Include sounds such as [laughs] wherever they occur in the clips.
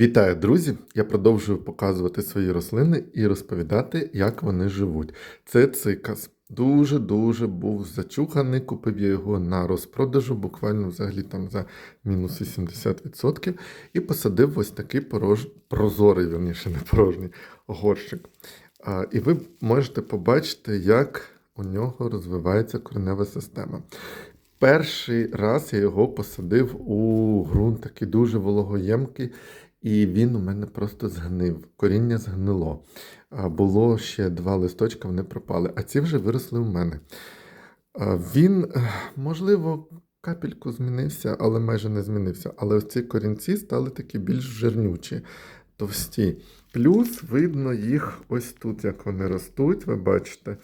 Вітаю, друзі! Я продовжую показувати свої рослини і розповідати, як вони живуть. Це цикас. Дуже-дуже був зачуханий. Купив я його на розпродажу, буквально взагалі там за мінус 80%. І посадив ось такий порож... прозорий, верніше, не порожній горщик. А, і ви можете побачити, як у нього розвивається коренева система. Перший раз я його посадив у ґрунт такий дуже вологоємкий, і він у мене просто згнив. Коріння згнило. Було ще два листочка, вони пропали, а ці вже виросли у мене. Він, можливо, капельку змінився, але майже не змінився. Але ось ці корінці стали такі більш жирнючі, товсті. Плюс видно їх ось тут, як вони ростуть, ви бачите.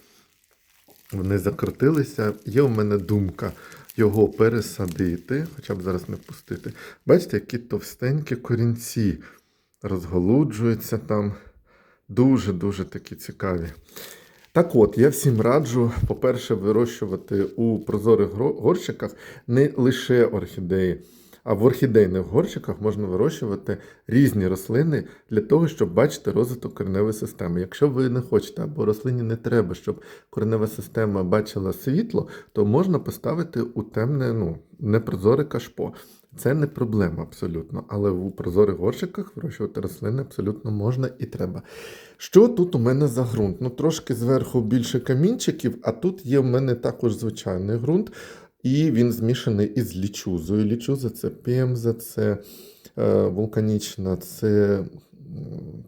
Вони закрутилися. Є у мене думка його пересадити, хоча б зараз не пустити. Бачите, які товстенькі корінці розголуджуються там. Дуже-дуже такі цікаві. Так от, я всім раджу, по-перше, вирощувати у прозорих горщиках не лише орхідеї, а в орхідейних горщиках можна вирощувати різні рослини для того, щоб бачити розвиток кореневої системи. Якщо ви не хочете або рослині не треба, щоб коренева система бачила світло, то можна поставити у темне, ну, непрозоре кашпо. Це не проблема абсолютно, але у прозорих горщиках вирощувати рослини абсолютно можна і треба. Що тут у мене за ґрунт? Ну, трошки зверху більше камінчиків, а тут є в мене також звичайний ґрунт, і він змішаний із лічузою. Лічуза це пемза, це е, вулканічна, це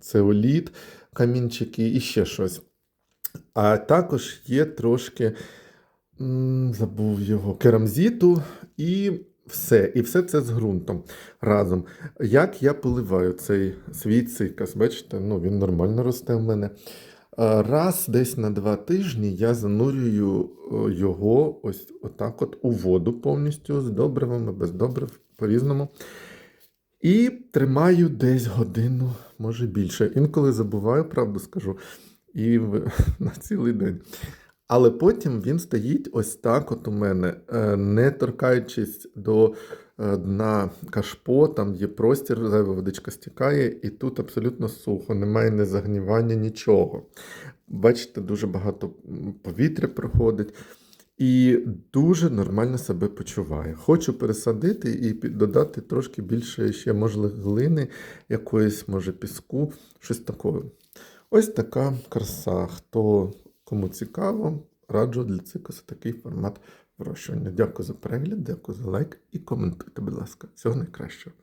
цеоліт, камінчики і ще щось. А також є трошки, забув його, керамзіту і все. І все це з ґрунтом разом. Як я поливаю цей свій цикас? Бачите, ну він нормально росте в мене. А, Раз десь на два тижні я занурюю його ось отак от у воду повністю з добривами, без добрив, по-різному. І тримаю десь годину, може більше. Інколи забуваю, правду скажу, і [laughs] на цілий день. Але потім він стоїть ось так, от у мене, е, не торкаючись до е, дна кашпо, там є простір, зайва водичка стікає, і тут абсолютно сухо, немає ні загнівання, нічого. Бачите, дуже багато повітря проходить. І дуже нормально себе почуває. Хочу пересадити і додати трошки більше ще, можливо, глини, якоїсь, може, піску, щось такого. Ось така краса. Хто кому цікаво, раджу для цикусу такий формат вирощування. Дякую за перегляд, дякую за лайк і коментуйте, будь ласка. Всього найкращого.